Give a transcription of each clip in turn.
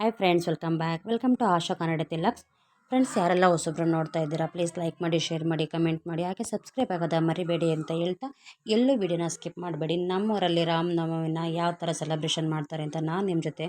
Hi friends welcome back welcome to Asha Kannada Tilaks friends ಯಾರೆಲ್ಲ ಹೊಸಬ್ರು ನೋಡ್ತಾ ಇದ್ದೀರಾ ಪ್ಲೀಸ್ ಲೈಕ್ ಮಾಡಿ ಶೇರ್ ಮಾಡಿ ಕಮೆಂಟ್ ಮಾಡಿ, ಹಾಗೆ ಸಬ್ಸ್ಕ್ರೈಬ್ ಆಗೋದ ಮರಿಬೇಡಿ ಅಂತ ಹೇಳ್ತಾ ಎಲ್ಲೂ ವಿಡಿಯೋನ ಸ್ಕಿಪ್ ಮಾಡಬೇಡಿ. ನಮ್ಮೂರಲ್ಲಿ ರಾಮನವಮಿನ ಯಾವ ಥರ ಸೆಲೆಬ್ರೇಷನ್ ಮಾಡ್ತಾರೆ ಅಂತ ನಾನು ನಿಮ್ಮ ಜೊತೆ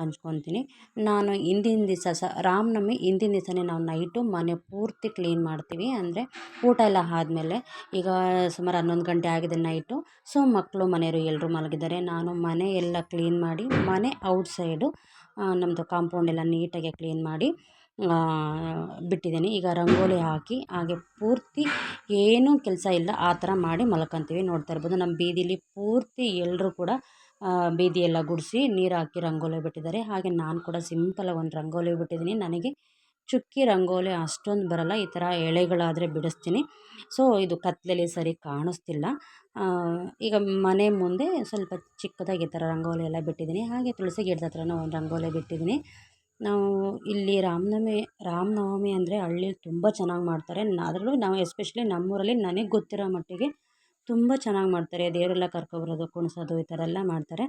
ಹಂಚ್ಕೊತೀನಿ. ನಾನು ಹಿಂದಿನ ದಿವಸ ಸ ರಾಮನವಮಿ ಹಿಂದಿನ ದಿವಸನೇ ನಾವು ನೈಟು ಮನೆ ಪೂರ್ತಿ ಕ್ಲೀನ್ ಮಾಡ್ತೀವಿ. ಅಂದರೆ ಊಟ ಎಲ್ಲ ಆದಮೇಲೆ ಈಗ ಸುಮಾರು ಹನ್ನೊಂದು ಗಂಟೆ ಆಗಿದೆ ನೈಟು ಸೊ ಮಕ್ಕಳು ಮನೆಯವರು ಎಲ್ಲರೂ ಮಲಗಿದ್ದಾರೆ. ನಾನು ಮನೆ ಎಲ್ಲ ಕ್ಲೀನ್ ಮಾಡಿ ಮನೆ ಔಟ್ ಸೈಡು ನಮ್ಮದು ಕಾಂಪೌಂಡ್ ಎಲ್ಲ ನೀಟಾಗಿ ಕ್ಲೀನ್ ಮಾಡಿ ಬಿಟ್ಟಿದ್ದೀನಿ. ಈಗ ರಂಗೋಲಿ ಹಾಕಿ, ಹಾಗೆ ಪೂರ್ತಿ ಏನೂ ಕೆಲಸ ಇಲ್ಲ, ಆ ಥರ ಮಾಡಿ ಮಲ್ಕೊತೀವಿ. ನೋಡ್ತಾ ಇರ್ಬೋದು, ನಮ್ಮ ಬೀದಿಲಿ ಪೂರ್ತಿ ಎಲ್ಲರೂ ಕೂಡ ಬೀದಿ ಎಲ್ಲ ಗುಡಿಸಿ ನೀರು ಹಾಕಿ ರಂಗೋಲಿ ಬಿಟ್ಟಿದ್ದಾರೆ. ಹಾಗೆ ನಾನು ಕೂಡ ಸಿಂಪಲಾಗಿ ಒಂದು ರಂಗೋಲಿ ಬಿಟ್ಟಿದ್ದೀನಿ. ನನಗೆ ಚುಕ್ಕಿ ರಂಗೋಲಿ ಅಷ್ಟೊಂದು ಬರಲ್ಲ, ಈ ಥರ ಎಳೆಗಳಾದರೆ ಬಿಡಿಸ್ತೀನಿ. ಸೊ, ಇದು ಕತ್ತಲಲ್ಲಿ ಸರಿ ಕಾಣಿಸ್ತಿಲ್ಲ. ಈಗ ಮನೆ ಮುಂದೆ ಸ್ವಲ್ಪ ಚಿಕ್ಕದಾಗಿ ಈ ಥರ ರಂಗೋಲಿ ಎಲ್ಲ ಬಿಟ್ಟಿದ್ದೀನಿ. ಹಾಗೆ ತುಳಸಿ ಗಿಡದ ಹತ್ರನೂ ಒಂದು ರಂಗೋಲಿ ಬಿಟ್ಟಿದ್ದೀನಿ. ನಾವು ಇಲ್ಲಿ ರಾಮನವಮಿ ರಾಮನವಮಿ ಅಂದರೆ ಹಳ್ಳಿಲಿ ತುಂಬ ಚೆನ್ನಾಗಿ ಮಾಡ್ತಾರೆ. ಅದರಲ್ಲೂ ನಾವು ಎಸ್ಪೆಷಲಿ ನಮ್ಮೂರಲ್ಲಿ ನನಗೆ ಗೊತ್ತಿರೋ ಮಟ್ಟಿಗೆ ತುಂಬ ಚೆನ್ನಾಗಿ ಮಾಡ್ತಾರೆ. ದೇವರೆಲ್ಲ ಕರ್ಕೊಬರೋದು, ಕುಣಿಸೋದು ಈ ಥರ ಎಲ್ಲ ಮಾಡ್ತಾರೆ.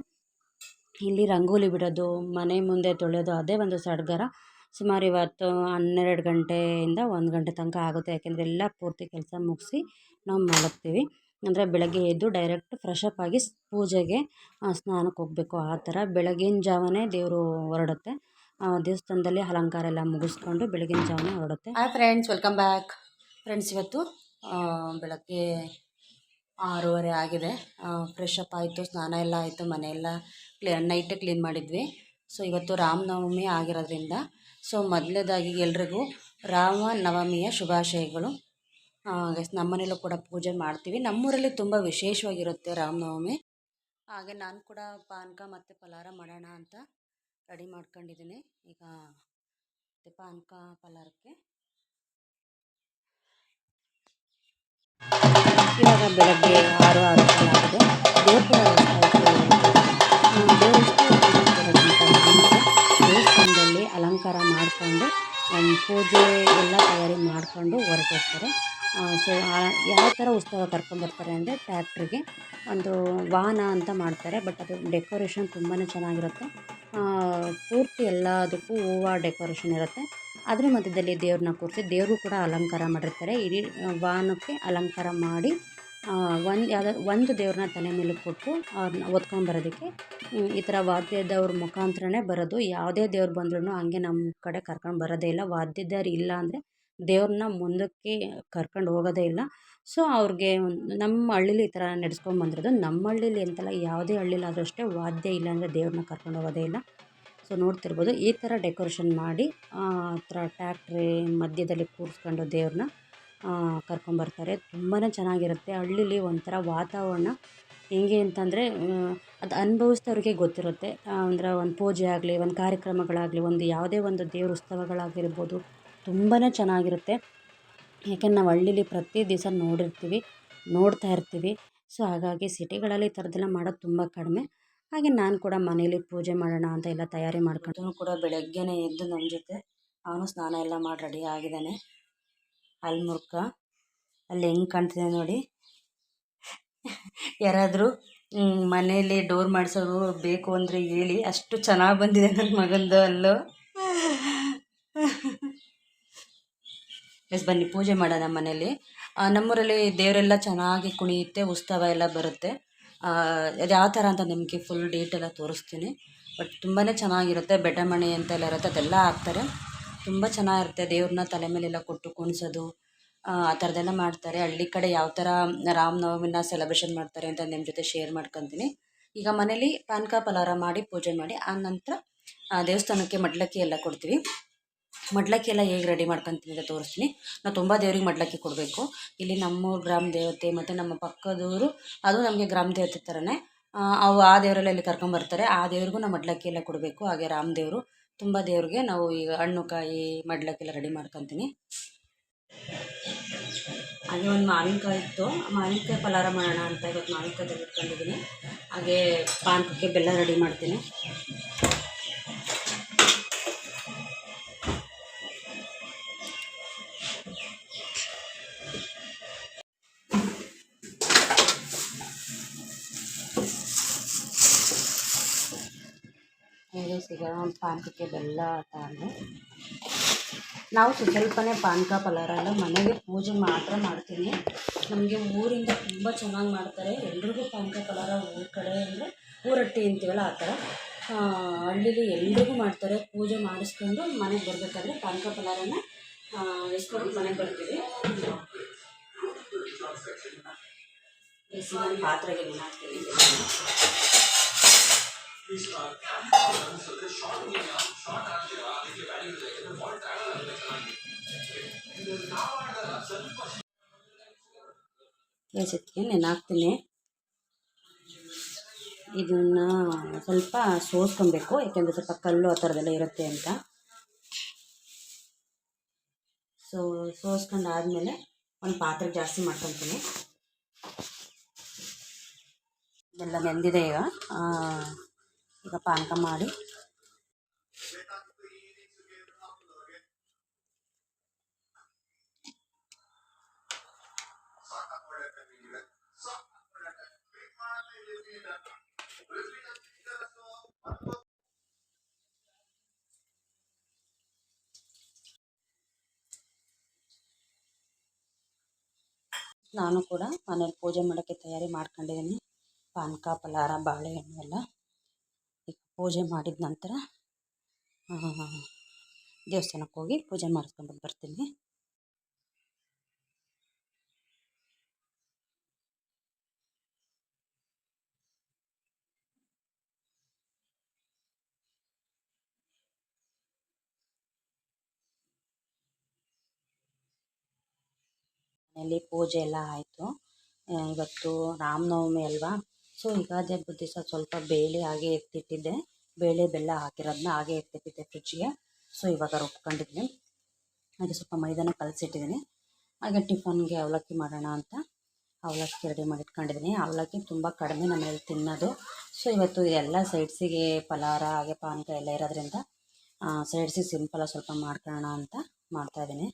ಇಲ್ಲಿ ರಂಗೋಲಿ ಬಿಡೋದು, ಮನೆ ಮುಂದೆ ತೊಳೆಯೋದು ಅದೇ ಒಂದು ಸಡ್ಗರ. ಸುಮಾರು ಇವತ್ತು ಹನ್ನೆರಡು ಗಂಟೆಯಿಂದ ಒಂದು ಗಂಟೆ ತನಕ ಆಗುತ್ತೆ. ಯಾಕೆಂದರೆ ಎಲ್ಲ ಪೂರ್ತಿ ಕೆಲಸ ಮುಗಿಸಿ ನಾವು ಮಲಗ್ತೀವಿ. ಅಂದರೆ ಬೆಳಗ್ಗೆ ಎದ್ದು ಡೈರೆಕ್ಟ್ ಫ್ರೆಶ್ ಅಪ್ ಆಗಿ ಪೂಜೆಗೆ ಸ್ನಾನಕ್ಕೆ ಹೋಗಬೇಕು. ಆ ಥರ ಬೆಳಗಿನ ಜಾವನೇ ದೇವರು ಹೊರಡುತ್ತೆ. ದೇವಸ್ಥಾನದಲ್ಲಿ ಅಲಂಕಾರ ಎಲ್ಲ ಮುಗಿಸ್ಕೊಂಡು ಬೆಳಗಿನ ಜಾವನೇ ಹೊರಡುತ್ತೆ. Hi friends welcome back friends ಇವತ್ತು ಬೆಳಗ್ಗೆ ಆರೂವರೆ ಆಗಿದೆ. ಫ್ರೆಶ್ ಅಪ್ ಆಯಿತು, ಸ್ನಾನ ಎಲ್ಲ ಆಯಿತು ಮನೆಯೆಲ್ಲ ಕ್ಲೀ ನೈಟ್ ಕ್ಲೀನ್ ಮಾಡಿದ್ವಿ. ಸೊ ಇವತ್ತು ರಾಮನವಮಿ ಆಗಿರೋದ್ರಿಂದ ಸೊ ಮೊದಲನೇದಾಗಿ ಎಲ್ರಿಗೂ ರಾಮ ನಮ್ಮನೇಲೂ ಕೂಡ ಪೂಜೆ ಮಾಡ್ತೀವಿ. ನಮ್ಮೂರಲ್ಲಿ ತುಂಬ ವಿಶೇಷವಾಗಿರುತ್ತೆ ರಾಮನವಮಿ ಹಾಗೆ ನಾನು ಕೂಡ ಪಾನಕ ಮತ್ತು ಫಲಾರ ಮಾಡೋಣ ಅಂತ ರೆಡಿ ಮಾಡ್ಕೊಂಡಿದ್ದೀನಿ. ಈಗ ಪಾನಕ ಫಲಾರಕ್ಕೆ ಇವಾಗ ಬೆಳಗ್ಗೆ ಆರು ಆರು ಆಗಿದೆ. ದೇವಸ್ಥಾನದಲ್ಲಿ ಅಲಂಕಾರ ಮಾಡಿಕೊಂಡು ಪೂಜೆ ಎಲ್ಲ ತಯಾರಿ ಮಾಡಿಕೊಂಡು ಹೊರಟಿರ್ತಾರೆ ಸೊ ಯಾವ ಥರ ಉತ್ಸವ ಕರ್ಕೊಂಬರ್ತಾರೆ ಅಂದರೆ ಟ್ಯಾಕ್ಟ್ರಿಗೆ ಒಂದು ವಾಹನ ಅಂತ ಮಾಡ್ತಾರೆ ಬಟ್ ಅದು ಡೆಕೋರೇಷನ್ ತುಂಬಾ ಚೆನ್ನಾಗಿರುತ್ತೆ. ಪೂರ್ತಿ ಎಲ್ಲದಕ್ಕೂ ಹೂವ ಡೆಕೋರೇಷನ್ ಇರುತ್ತೆ. ಅದ್ರ ಮಧ್ಯದಲ್ಲಿ ದೇವ್ರನ್ನ ಕೂರಿಸಿ ದೇವ್ರಿಗೂ ಕೂಡ ಅಲಂಕಾರ ಮಾಡಿರ್ತಾರೆ. ಇಡೀ ವಾಹನಕ್ಕೆ ಅಲಂಕಾರ ಮಾಡಿ ಒಂದು ಯಾವ್ದಾದ್ರು ಒಂದು ದೇವ್ರನ್ನ ತಲೆ ಮೇಲೆ ಕೊಟ್ಟು ಅವ್ರನ್ನ ಹೊತ್ಕೊಂಬರೋದಕ್ಕೆ ಈ ಥರ ವಾದ್ಯದವ್ರ ಮುಖಾಂತರನೇ ಬರೋದು. ಯಾವುದೇ ದೇವ್ರು ಬಂದ್ರೂ ಹಂಗೆ ನಮ್ಮ ಕಡೆ ಕರ್ಕೊಂಡು ಬರೋದೇ ಇಲ್ಲ. ವಾದ್ಯದವ್ರು ಇಲ್ಲ ಅಂದರೆ ದೇವ್ರನ್ನ ಮುಂದಕ್ಕೆ ಕರ್ಕೊಂಡು ಹೋಗೋದೇ ಇಲ್ಲ. ಸೊ, ಅವ್ರಿಗೆ ನಮ್ಮ ಹಳ್ಳೀಲಿ ಈ ಥರ ನಡೆಸ್ಕೊಂಡು ಬಂದಿರೋದು. ನಮ್ಮ ಹಳ್ಳೀಲಿ ಅಂತಲ್ಲ ಯಾವುದೇ ಹಳ್ಳಿಲಾದರೂ ಅಷ್ಟೇ ವಾದ್ಯ ಇಲ್ಲ ಅಂದರೆ ದೇವ್ರನ್ನ ಕರ್ಕೊಂಡು ಹೋಗೋದೇ ಇಲ್ಲ. ಸೊ, ನೋಡ್ತಿರ್ಬೋದು. ಈ ಥರ ಡೆಕೋರೇಷನ್ ಮಾಡಿ, ಆ ಥರ ಟ್ಯಾಕ್ಟ್ರಿ ಮಧ್ಯದಲ್ಲಿ ಕೂರಿಸ್ಕೊಂಡು ದೇವ್ರನ್ನ ಕರ್ಕೊಂಬರ್ತಾರೆ ತುಂಬಾ ಚೆನ್ನಾಗಿರುತ್ತೆ. ಹಳ್ಳೀಲಿ ಒಂಥರ ವಾತಾವರಣ. ಹೆಂಗೆ ಅಂತಂದರೆ ಅದು ಅನುಭವಿಸಿದವ್ರಿಗೆ ಗೊತ್ತಿರುತ್ತೆ. ಅಂದರೆ ಒಂದು ಪೂಜೆ ಆಗಲಿ, ಒಂದು ಕಾರ್ಯಕ್ರಮಗಳಾಗಲಿ, ಒಂದು ಯಾವುದೇ ಒಂದು ದೇವ್ರ ಉತ್ಸವಗಳಾಗಿರ್ಬೋದು. ತುಂಬಾ ಚೆನ್ನಾಗಿರುತ್ತೆ. ಯಾಕೆಂದ್ರೆ ನಾವು ಹಳ್ಳೀಲಿ ಪ್ರತಿ ದಿವಸ ನೋಡಿರ್ತೀವಿ, ನೋಡ್ತಾ ಇರ್ತೀವಿ. ಸೊ ಹಾಗಾಗಿ ಸಿಟಿಗಳಲ್ಲಿ ಈ ಥರದ್ದೆಲ್ಲ ಮಾಡೋದು ತುಂಬ ಕಡಿಮೆ. ಹಾಗೆ ನಾನು ಕೂಡ ಮನೇಲಿ ಪೂಜೆ ಮಾಡೋಣ ಅಂತ ಎಲ್ಲ ತಯಾರಿ ಮಾಡ್ಕೊಂಡು ಕೂಡ ಬೆಳಗ್ಗೆನೇ ಎದ್ದು ನನ್ನ ಜೊತೆ ಅವನು ಸ್ನಾನ ಎಲ್ಲ ಮಾಡಿ ರೆಡಿ ಆಗಿದ್ದಾನೆ. ಅಲ್ಲಿ ಮುರ್ಕ, ಅಲ್ಲಿ ಹೆಂಗೆ ಕಾಣ್ತಿದೆ ನೋಡಿ. ಯಾರಾದರೂ ಮನೇಲಿ ಡೋರ್ ಮಾಡಿಸೋರು ಬೇಕು ಅಂದರೆ ಹೇಳಿ. ಅಷ್ಟು ಚೆನ್ನಾಗಿ ಬಂದಿದೆ ನನ್ನ ಮಗಂದು ಅಲ್ಲೂ. ಎಸ್, ಬನ್ನಿ, ಪೂಜೆ ಮಾಡೋಣ ಮನೇಲಿ ನಮ್ಮೂರಲ್ಲಿ ದೇವರೆಲ್ಲ ಚೆನ್ನಾಗಿ ಕುಣಿಯುತ್ತೆ, ಉತ್ಸವ ಎಲ್ಲ ಬರುತ್ತೆ. ಅದು ಯಾವ ಥರ ಅಂತ ನಿಮಗೆ ಫುಲ್ ಡೀಟೆಲ್ಲ ತೋರಿಸ್ತೀನಿ. ಬಟ್ ತುಂಬಾ ಚೆನ್ನಾಗಿರುತ್ತೆ ಬೆಟಮಣಿ ಅಂತೆಲ್ಲ ಇರುತ್ತೆ, ಅದೆಲ್ಲ ಹಾಕ್ತಾರೆ. ತುಂಬ ಚೆನ್ನಾಗಿರುತ್ತೆ, ದೇವ್ರನ್ನ ತಲೆ ಮೇಲೆಲ್ಲ ಕೊಟ್ಟು ಕುಣಿಸೋದು, ಆ ಥರದ್ದೆಲ್ಲ ಮಾಡ್ತಾರೆ. ಹಳ್ಳಿ ಕಡೆ ಯಾವ ಥರ ರಾಮನವಮಿನ ಸೆಲೆಬ್ರೇಷನ್ ಮಾಡ್ತಾರೆ ಅಂತ ನಿಮ್ಮ ಜೊತೆ ಶೇರ್ ಮಾಡ್ಕೊತೀನಿ. ಈಗ ಮನೇಲಿ ಪಾನಕ ಪಲಾರ ಮಾಡಿ, ಪೂಜೆ ಮಾಡಿ ಆ ನಂತರ ದೇವಸ್ಥಾನಕ್ಕೆ ಮಡ್ಲಕ್ಕಿ ಎಲ್ಲ ಕೊಡ್ತೀವಿ. ಮಡ್ಲಕ್ಕಿ ಎಲ್ಲ ಹೇಗೆ ರೆಡಿ ಮಾಡ್ಕೊತೀನಿ ಅಂತ ತೋರಿಸ್ತೀನಿ. ನಾವು ತುಂಬ ದೇವ್ರಿಗೆ ಮಡ್ಲಕ್ಕಿ ಕೊಡಬೇಕು. ಇಲ್ಲಿ ನಮ್ಮೂರು ಗ್ರಾಮ ದೇವತೆ ಮತ್ತು ನಮ್ಮ ಪಕ್ಕದವರು ಅದು ನಮಗೆ ಗ್ರಾಮ ದೇವತೆ ಥರನೇ ಅವು ಆ ದೇವರೆಲ್ಲ ಇಲ್ಲಿ ಕರ್ಕೊಂಬರ್ತಾರೆ ಆ ದೇವ್ರಿಗೂ ನಾವು ಮಡ್ಲಕ್ಕಿ ಎಲ್ಲ ಕೊಡಬೇಕು. ಹಾಗೆ ರಾಮ ದೇವರು ತುಂಬ ದೇವ್ರಿಗೆ ನಾವು ಈಗ ಹಣ್ಣು, ಕಾಯಿ ಮಡ್ಲಕ್ಕಿ ಎಲ್ಲ ರೆಡಿ ಮಾಡ್ಕೊತೀನಿ. ಹಾಗೆ ಒಂದು ಮಾವಿನಕಾಯಿ ಇತ್ತು. ಮಾವಿನಕಾಯಿ ಪಲಾರ ಮಾಡೋಣ ಅಂತ ಇವತ್ತು ಮಾವಿನಕಾಯಿ ತೆಗೆದುಕೊಂಡಿದ್ದೀನಿ ಹಾಗೆ ಪಾನಕಕ್ಕೆ ಬೆಲ್ಲ ರೆಡಿ ಮಾಡ್ತೀನಿ. ಹೇಗೆ ಒಂದು ಪಾನಕಕ್ಕೆ ಬೆಲ್ಲ ತಗೊಂಡು ನಾವು ಸ್ವಲ್ಪ ಸ್ವಲ್ಪನೇ ಪಾನಕ ಪಲಾರ ಎಲ್ಲ ಮನೆಗೆ ಪೂಜೆ ಮಾತ್ರ ಮಾಡ್ತೀನಿ. ನಮಗೆ ಊರಿಂದ ತುಂಬ ಚೆನ್ನಾಗಿ ಮಾಡ್ತಾರೆ. ಎಲ್ರಿಗೂ ಪಾನಕ ಪಲಾರ ಊರ ಕಡೆ ಅಂದರೆ ಊರಟ್ಟಿ ಅಂತೀವಲ್ಲ ಆ ಥರ. ಹಳ್ಳಿಲಿ ಎಲ್ರಿಗೂ ಮಾಡ್ತಾರೆ. ಪೂಜೆ ಮಾಡಿಸ್ಕೊಂಡು ಮನೆಗೆ ಬರಬೇಕಾದ್ರೆ ಪಾನಕ ಪಲಾರನ ಇಸ್ಕೊಂಡು ಮನೆಗೆ ಬರ್ತೀವಿ. ಪಾತ್ರೆಗೆ ನೆನೆ ಹಾಕ್ತೀನಿ ಬೇಯಿಸಿದ್ಕೆ ನೆನೆ ಹಾಕ್ತೀನಿ ಇದನ್ನು ಸ್ವಲ್ಪ ಸೋಸ್ಕೊಬೇಕು ಯಾಕೆಂದರೆ ಸ್ವಲ್ಪ ಕಲ್ಲು ಆ ಥರದೆಲ್ಲ ಇರುತ್ತೆ ಅಂತ. ಸೊ ಸೋಸ್ಕೊಂಡು ಒಂದು ಪಾತ್ರೆ ಜಾಸ್ತಿ ಮಾಡ್ಕೊತೀನಿ. ಎಲ್ಲ ನೆಂದಿದೆ ಈಗ. ಆ, ಈಗ ಪಾನಕ ಮಾಡಿ ನಾನು ಕೂಡ ಮನೇಲಿ ಪೂಜೆ ಮಾಡೋಕ್ಕೆ ತಯಾರಿ ಮಾಡ್ಕೊಂಡಿದ್ದೀನಿ ಪಾನಕ ಫಲಾರ ಬಾಳೆಹಣ್ಣು ಎಲ್ಲ ಈಗ ಪೂಜೆ ಮಾಡಿದ ನಂತರ ದೇವಸ್ಥಾನಕ್ಕೆ ಹೋಗಿ ಪೂಜೆ ಮಾಡಿಸ್ಕೊಂಬಿಟ್ಟು ಬರ್ತೀನಿ. ಮನೆಯಲ್ಲಿ ಪೂಜೆ ಎಲ್ಲ ಆಯಿತು. ಇವತ್ತು ರಾಮನವಮಿ ಅಲ್ವಾ? ಸೊ ಯುಗಾದಿ ಹಬ್ಬದ ಸ್ವಲ್ಪ ಬೇಳೆ ಹಾಗೆ ಎತ್ತಿಟ್ಟಿದ್ದೆ. ಬೇಳೆ ಬೆಲ್ಲ ಹಾಕಿರೋದನ್ನ ಹಾಗೆ ಎತ್ತಿಟ್ಟಿದ್ದೆ ಫ್ರಿಜ್ಜಿಗೆ. ಸೊ, ಇವಾಗ ರುಬ್ಕೊಂಡಿದ್ದೀನಿ ಹಾಗೆ ಸ್ವಲ್ಪ ಮೈದಾನ ಕಲಸಿಟ್ಟಿದ್ದೀನಿ. ಹಾಗೆ ಟಿಫನ್ಗೆ ಅವಲಕ್ಕಿ ಮಾಡೋಣ ಅಂತ ಅವಲಕ್ಕಿ ರೆಡಿ ಮಾಡಿ ಇಟ್ಕೊಂಡಿದ್ದೀನಿ. ಅವಲಕ್ಕಿ ತುಂಬ ಕಡಿಮೆ ನಮ್ಮಲ್ಲಿ ತಿನ್ನೋದು. ಸೊ, ಇವತ್ತು ಎಲ್ಲ ಸೈಡ್ಸಿಗೆ ಫಲಾರ ಹಾಗೆ ಪಾನಕ ಎಲ್ಲ ಇರೋದ್ರಿಂದ ಸೈಡ್ಸಿಗೆ ಸಿಂಪಲಾಗಿ ಸ್ವಲ್ಪ ಮಾಡ್ಕೊಳ್ಳೋಣ ಅಂತ ಮಾಡ್ತಾಯಿದ್ದೀನಿ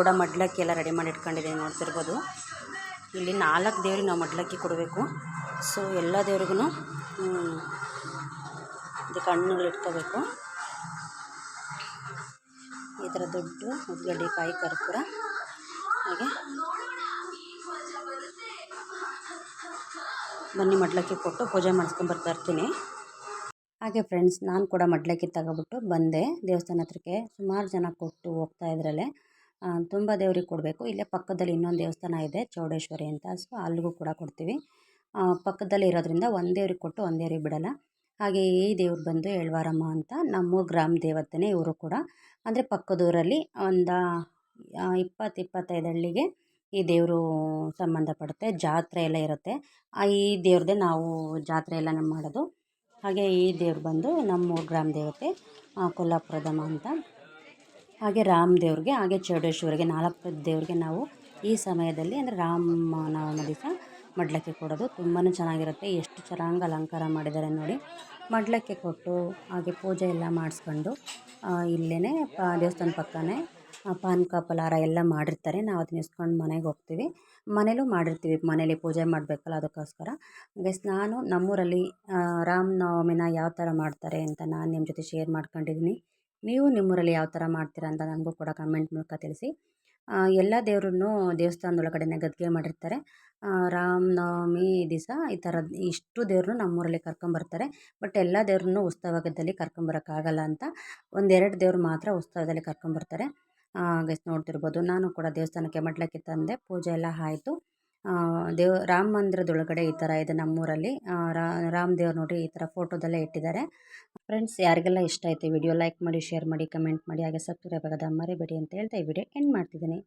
ಕೂಡ ಮಡ್ಲಕ್ಕಿ ಎಲ್ಲ ರೆಡಿ ಮಾಡಿ ಇಟ್ಕೊಂಡಿದ್ದೀನಿ ನೋಡ್ತಿರ್ಬೋದು. ಇಲ್ಲಿ ನಾಲ್ಕು ದೇವ್ರಿಗೆ ನಾವು ಮಡ್ಲಕ್ಕಿ ಕೊಡಬೇಕು. ಸೊ ಎಲ್ಲ ದೇವ್ರಿಗೂ ಇದಕ್ಕೆ ಹಣ್ಣುಗಳು ಇಟ್ಕೋಬೇಕು. ಈ ಥರ ದೊಡ್ಡ ಉದ್ಗಡ್ಡೆ ಕಾಯಿ ಕರ್ಪೂರ. ಹಾಗೆ. ಬನ್ನಿ ಮಡ್ಲಕ್ಕಿ ಕೊಟ್ಟು ಪೂಜೆ ಮಾಡಿಸ್ಕೊಂಬರ್ತಾ ಇರ್ತೀನಿ. ಹಾಗೆ ಫ್ರೆಂಡ್ಸ್ ನಾನು ಕೂಡ ಮಡ್ಲಕ್ಕಿ ತಗೊಬಿಟ್ಟು ಬಂದೆ ದೇವಸ್ಥಾನ ಹತ್ರಕ್ಕೆ. ಸುಮಾರು ಜನ ಕೊಟ್ಟು ಹೋಗ್ತಾ ಇದ್ರಲ್ಲೇ. ತುಂಬ ದೇವ್ರಿಗೆ ಕೊಡಬೇಕು. ಇಲ್ಲೇ ಪಕ್ಕದಲ್ಲಿ ಇನ್ನೊಂದು ದೇವಸ್ಥಾನ ಇದೆ, ಚೌಡೇಶ್ವರಿ ಅಂತ. ಸೊ ಅಲ್ಲಿಗೂ ಕೂಡ ಕೊಡ್ತೀವಿ. ಪಕ್ಕದಲ್ಲಿ ಇರೋದ್ರಿಂದ ಒಂದು ದೇವ್ರಿಗೆ ಕೊಟ್ಟು ಒಂದು ದೇವ್ರಿಗೆ ಬಿಡಲ್ಲ. ಹಾಗೆ ಈ ದೇವ್ರು ಬಂದು ಎಳ್ವಾರಮ್ಮ ಅಂತ ನಮ್ಮ ಗ್ರಾಮ ದೇವತೆನೇ ಇವರು ಕೂಡ. ಅಂದರೆ ಪಕ್ಕದೂರಲ್ಲಿ ಒಂದು ಇಪ್ಪತ್ತು ಇಪ್ಪತ್ತೈದು ಹಳ್ಳಿಗೆ ಈ ದೇವರು ಸಂಬಂಧಪಡುತ್ತೆ. ಜಾತ್ರೆ ಎಲ್ಲ ಇರುತ್ತೆ. ಈ ದೇವ್ರದ್ದೇ ನಾವು ಜಾತ್ರೆ ಎಲ್ಲ ಮಾಡೋದು. ಹಾಗೆ ಈ ದೇವ್ರು ಬಂದು ನಮ್ಮ ಗ್ರಾಮ ದೇವತೆ ಕೊಲ್ಲಾಪುರದಮ್ಮ ಅಂತ. ಹಾಗೆ ರಾಮ ದೇವ್ರಿಗೆ, ಹಾಗೆ ಚೌಡೇಶ್ವರಿಗೆ ನಾಲ್ಕು ದೇವ್ರಿಗೆ ನಾವು ಈ ಸಮಯದಲ್ಲಿ ಅಂದರೆ ರಾಮನವಮಿ ದಿವಸ ಮಡ್ಲಕ್ಕೆ ಕೊಡೋದು. ತುಂಬಾ ಚೆನ್ನಾಗಿರುತ್ತೆ. ಎಷ್ಟು ಚೆನ್ನಾಗಿ ಅಲಂಕಾರ ಮಾಡಿದ್ದಾರೆ ನೋಡಿ. ಮಡ್ಲಕ್ಕೆ ಕೊಟ್ಟು ಹಾಗೆ ಪೂಜೆ ಎಲ್ಲ ಮಾಡಿಸ್ಕೊಂಡು ಇಲ್ಲೇ ಪ, ದೇವಸ್ಥಾನ ಪಕ್ಕನೇ ಪಾನಕ ಫಲಾರ ಎಲ್ಲ ಮಾಡಿರ್ತಾರೆ. ನಾವು ಅದನ್ನ ಇಸ್ಕೊಂಡು ಮನೆಗೆ ಹೋಗ್ತೀವಿ. ಮನೇಲೂ ಮಾಡಿರ್ತೀವಿ. ಮನೇಲಿ ಪೂಜೆ ಮಾಡಬೇಕಲ್ಲ ಅದಕ್ಕೋಸ್ಕರ. ಗಸ್ ನಾನು ನಮ್ಮೂರಲ್ಲಿ ರಾಮನವಮಿನ ಯಾವ ಥರ ಮಾಡ್ತಾರೆ ಅಂತ ನಾನು ನಿಮ್ಮ ಜೊತೆ ಶೇರ್ ಮಾಡ್ಕೊಂಡಿದ್ದೀನಿ ನೀವು ನಿಮ್ಮೂರಲ್ಲಿ ಯಾವ ಥರ ಮಾಡ್ತೀರಾ ಅಂತ ನನಗೂ ಕೂಡ ಕಮೆಂಟ್ ಮೂಲಕ ತಿಳಿಸಿ. ಎಲ್ಲ ದೇವ್ರನ್ನೂ ದೇವಸ್ಥಾನದೊಳಗಡೆನೆ ಗದ್ಗೆ ಮಾಡಿರ್ತಾರೆ. ರಾಮನವಮಿ ದಿವಸ ಈ ಥರದ್ದು ಇಷ್ಟು ದೇವ್ರನ್ನೂ ನಮ್ಮೂರಲ್ಲಿ ಕರ್ಕೊಂಬರ್ತಾರೆ ಬಟ್ ಎಲ್ಲ ದೇವ್ರನ್ನೂ ಉತ್ಸವದಲ್ಲಿ ಕರ್ಕೊಂಬರೋಕ್ಕಾಗಲ್ಲ ಅಂತ ಒಂದೆರಡು ದೇವ್ರು ಮಾತ್ರ ಉತ್ಸವದಲ್ಲಿ ಕರ್ಕೊಂಬರ್ತಾರೆ ಗೈಸ್ ನೋಡ್ತಿರ್ಬೋದು. ನಾನು ಕೂಡ ದೇವಸ್ಥಾನಕ್ಕೆ ಮಡ್ಲಕ್ಕೆ ತಂದೆ ಪೂಜೆ ಎಲ್ಲ ಆಯಿತು. ದೇವ್, ರಾಮ ಮಂದಿರದೊಳಗಡೆ ಈ ಥರ ಇದೆ ನಮ್ಮೂರಲ್ಲಿ. ರಾಮ ದೇವ್ರು ನೋಡಿ ಈ ಥರ ಫೋಟೋದಲ್ಲೇ ಇಟ್ಟಿದ್ದಾರೆ. ಫ್ರೆಂಡ್ಸ್ ಯಾರಿಗೆಲ್ಲ ಇಷ್ಟ ಆಯಿತು ವಿಡಿಯೋ ಲೈಕ್ ಮಾಡಿ ಶೇರ್ ಮಾಡಿ ಕಮೆಂಟ್ ಮಾಡಿ, ಹಾಗೆ ಸಬ್ಸ್ಕ್ರೈಬ್ ಆಗೋದ ಮರಿಬೇಡಿ ಅಂತ ಹೇಳ್ತಾ ಈ ವಿಡಿಯೋ ಎಂಡ್ ಮಾಡ್ತಿದ್ದೀನಿ.